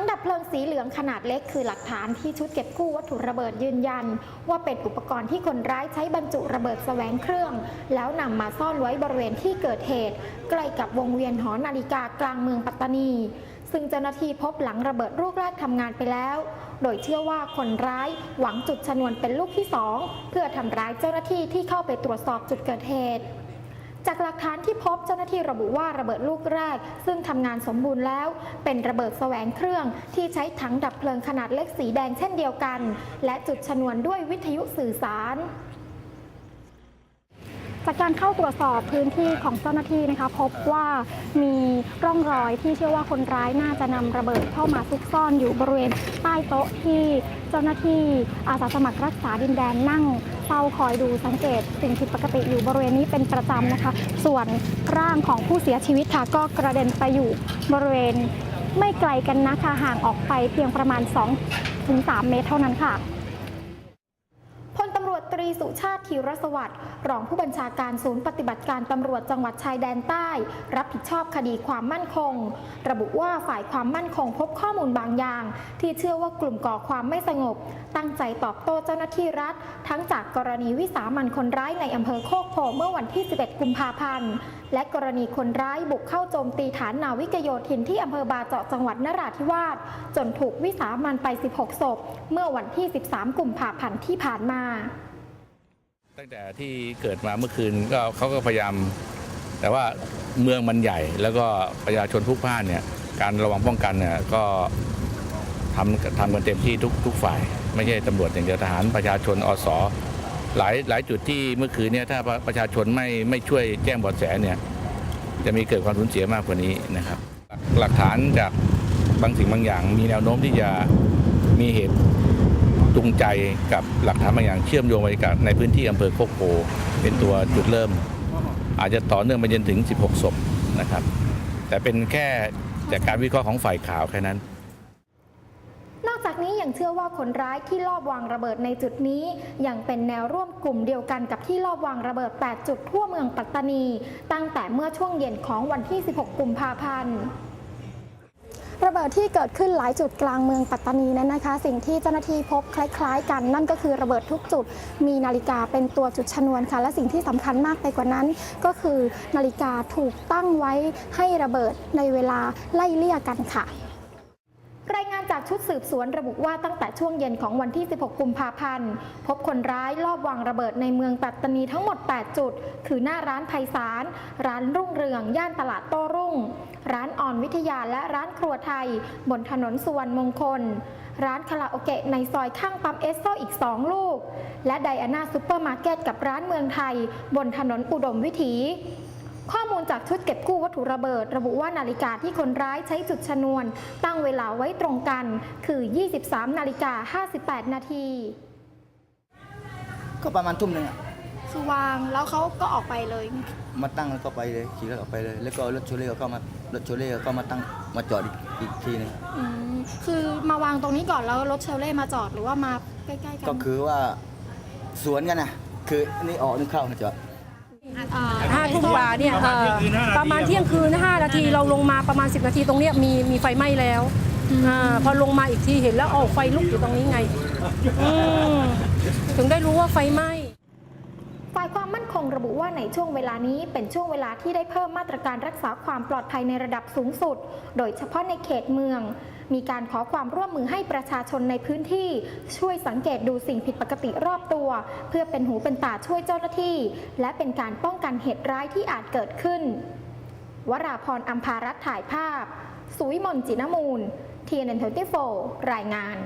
งดับเพลิงสีเหลืองขนาดเล็กคือหลักฐานที่ชุดเก็บกู้วัตถุระเบิดยืนยัน ว่าเป็นอุปกรณ์ที่คนร้ายใช้บรรจุระเบิดแสวงเครื่อง แล้วนำมาซ่อนไว้บริเวณที่เกิดเหตุ ใกล้กับวงเวียนหอนาฬิกากลางเมืองปัตตานี ซึ่งเจ้าหน้าที่พบหลังระเบิดลูกแรกทำงานไปแล้ว โดยเชื่อว่าคนร้ายหวังจุดชนวนเป็นลูกที่สองเพื่อทำร้ายเจ้าหน้าที่ที่เข้าไปตรวจสอบจุดเกิดเหตุ จากหลักฐานที่พบเจ้าหน้าที่ระบุว่าระเบิดลูกแรก ซึ่งทำงานสมบูรณ์แล้ว เป็นระเบิดแสวงเครื่อง ที่ใช้ถังดับเพลิงขนาดเล็กสีแดงเช่นเดียวกัน และจุดชนวนด้วยวิทยุสื่อสาร จากการเข้าตรวจสอบพื้นที่ของเจ้าหน้าที่นะคะ พบว่ามีร่องรอยที่เชื่อว่าคนร้ายน่าจะนำระเบิดเข้ามาซุกซ่อนอยู่บริเวณใต้โต๊ะที่เจ้าหน้าที่อาสาสมัครรักษาดินแดนนั่งเฝ้าคอยดูสังเกตสิ่งผิดปกติอยู่บริเวณนี้เป็นประจำนะคะ ส่วนร่างของผู้เสียชีวิตค่ะก็กระเด็นไปอยู่บริเวณไม่ไกลกันนะคะห่างออกไปเพียงประมาณ2-3เมตรเท่านั้นค่ะ พลตำรวจตรี สุชาติธีรสวัสดิ์รองผู้บัญชาการศูนย์ปฏิบัติการตำรวจจังหวัดชายแดนใต้ รับผิดชอบคดีความมั่นคง ระบุว่าฝ่ายความมั่นคงพบข้อมูลบางอย่าง ที่เชื่อว่ากลุ่มก่อความไม่สงบ ตั้งใจตอบโต้เจ้าหน้าที่รัฐ ทั้งจากกรณีวิสามันคนร้ายในอำเภอโคกโพเมื่อวันที่ 11 กุมภาพันธ์และกรณีคนร้ายบุกเข้าโจมตีฐานนาวิกโยธินที่อำเภอบาเจาะจังหวัดนราธิวาสจนถูกวิสามันไป 16 ศพ เมื่อวันที่ 13 กุมภาพันธ์ที่ผ่านมา ตั้งแต่ที่เกิดมาเมื่อคืนก็เขาก็พยายาม แต่ว่าเมืองมันใหญ่ แล้วก็ประชาชนทุกภาคเนี่ยการระวังป้องกันเนี่ยก็ทำทำกันเต็มที่ทุกทุกฝ่าย ไม่ใช่ตำรวจอย่างเดียวทหารประชาชนอสหลายหลายจุดที่เมื่อคืนเนี่ยถ้าประชาชนไม่ไม่ช่วยแจ้งเบาะแสเนี่ยจะมีเกิดความสูญเสียมากกว่านี้นะครับ หลักฐานจากบางสิ่งบางอย่างมีแนวโน้มที่จะมีเหตุ จูงใจกับหลักฐานบางอย่างเชื่อมโยงไปกับในพื้นที่อำเภอโคกโพเป็นตัวจุดเริ่ม อาจจะต่อเนื่องไปจนถึง 16 ศพนะครับ แต่เป็นแค่จากการวิเคราะห์ของฝ่ายข่าวแค่นั้นนอกจากนี้ยังเชื่อว่าคนร้ายที่ลอบวางระเบิดในจุดนี้ ยังเป็นแนวร่วมกลุ่มเดียวกันกับที่ลอบวางระเบิด 8 จุดทั่วเมืองปัตตานี ตั้งแต่เมื่อช่วงเย็นของวันที่ 16 กุมภาพันธ์ ระเบิดที่เกิดขึ้นหลายจุดกลางเมืองปัตตานีนั้นนะคะ สิ่งที่เจ้าหน้าที่พบคล้าย ๆ กัน นั่นก็คือระเบิดทุกจุดมีนาฬิกาเป็นตัวจุดชนวนค่ะ และสิ่งที่สำคัญมากไปกว่านั้น ก็คือนาฬิกาถูกตั้งไว้ให้ระเบิดในเวลาไล่เลี่ยกันค่ะรายงานจากชุดสืบสวนระบุว่าตั้งแต่ช่วงเย็นของวันที่ 16 กุมภาพันธ์ พบคนร้ายลอบวางระเบิดในเมืองปัตตานีทั้งหมด 8 จุด คือหน้าร้านไพศาล ร้านรุ่งเรือง ย่านตลาดโต้รุ่ง ร้านอ่อนวิทยาและร้านครัวไทย บนถนนสุวรรณมงคล ร้านคาราโอเกะในซอยข้างปั๊มเอสโซอีก 2 ลูก และไดอาน่าซูเปอร์มาร์เก็ตกับร้านเมืองไทย บนถนนอุดมวิถีข้อมูลจากชุดเก็บกู้วัตถุระเบิด ระบุว่านาฬิกาที่คนร้ายใช้จุดชนวน ตั้งเวลาไว้ตรงกัน คือ 23 นาฬิกา 58 นาที ก็ประมาณทุ่มหนึ่งอะ คือวางแล้วเขาก็ออกไปเลย มาตั้งแล้วก็ไปเลยขี่รถออกไปเลย แล้วก็รถโชเล่ก็มารถโชเล่ก็มาตั้งมาจอดอีกอีกทีหนึงคือมาวางตรงนี้ก่อนแล้วรถเชลเล่มาจอดหรือว่ามาใกล้ๆกัก็คือว่าสวนกันนะคือนี่ออกนี่เข้านะจอดห้าทุ่มกว่าเนี่ยเอ่อประมาณเที่ยงคืนห้านาทีเราลงมาประมาณ 10 นาทีตรงเนี้ยมีมีไฟไหม้แล้วอาพอลงมาอีกทีเห็นแล้วเอาไฟลุกอยู่ตรงนี้ไงอืมถึงได้รู้ว่าไฟไหม้ ฝ่ายความมั่นคงระบุว่าในช่วงเวลานี้เป็นช่วงเวลาที่ได้เพิ่มมาตรการรักษาความปลอดภัยในระดับสูงสุด โดยเฉพาะในเขตเมือง มีการขอความร่วมมือให้ประชาชนในพื้นที่ ช่วยสังเกตดูสิ่งผิดปกติรอบตัว เพื่อเป็นหูเป็นตาช่วยเจ้าหน้าที่ และเป็นการป้องกันเหตุร้ายที่อาจเกิดขึ้น วราพรอัมภารัตน์ถ่ายภาพ สุวิมลจินมูล TNN24 รายงาน